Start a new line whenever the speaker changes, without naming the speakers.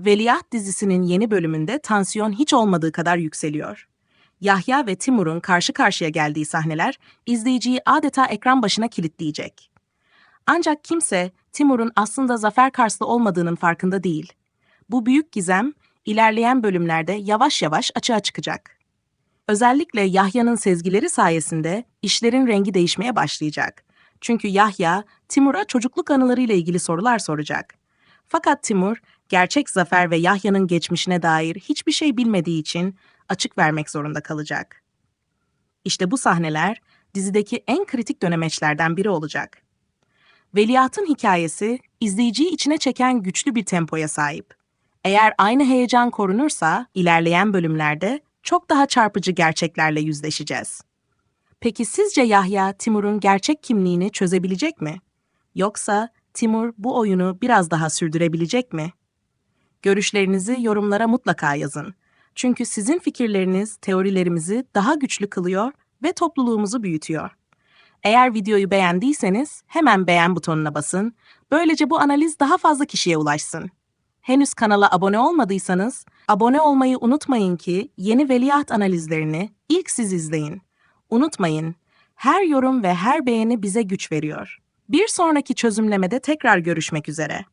Veliaht dizisinin yeni bölümünde tansiyon hiç olmadığı kadar yükseliyor. Yahya ve Timur'un karşı karşıya geldiği sahneler izleyiciyi adeta ekran başına kilitleyecek. Ancak kimse Timur'un aslında Zafer Karslı olmadığının farkında değil. Bu büyük gizem ilerleyen bölümlerde yavaş yavaş açığa çıkacak. Özellikle Yahya'nın sezgileri sayesinde işlerin rengi değişmeye başlayacak. Çünkü Yahya, Timur'a çocukluk anılarıyla ilgili sorular soracak. Fakat Timur, gerçek Zafer ve Yahya'nın geçmişine dair hiçbir şey bilmediği için açık vermek zorunda kalacak. İşte bu sahneler dizideki en kritik dönemeçlerden biri olacak. Veliahtın hikayesi izleyiciyi içine çeken güçlü bir tempoya sahip. Eğer aynı heyecan korunursa ilerleyen bölümlerde çok daha çarpıcı gerçeklerle yüzleşeceğiz. Peki sizce Yahya Timur'un gerçek kimliğini çözebilecek mi? Yoksa Timur bu oyunu biraz daha sürdürebilecek mi? Görüşlerinizi yorumlara mutlaka yazın. Çünkü sizin fikirleriniz teorilerimizi daha güçlü kılıyor ve topluluğumuzu büyütüyor. Eğer videoyu beğendiyseniz hemen beğen butonuna basın. Böylece bu analiz daha fazla kişiye ulaşsın. Henüz kanala abone olmadıysanız abone olmayı unutmayın ki yeni veliaht analizlerini ilk siz izleyin. Unutmayın, her yorum ve her beğeni bize güç veriyor. Bir sonraki çözümlemede tekrar görüşmek üzere.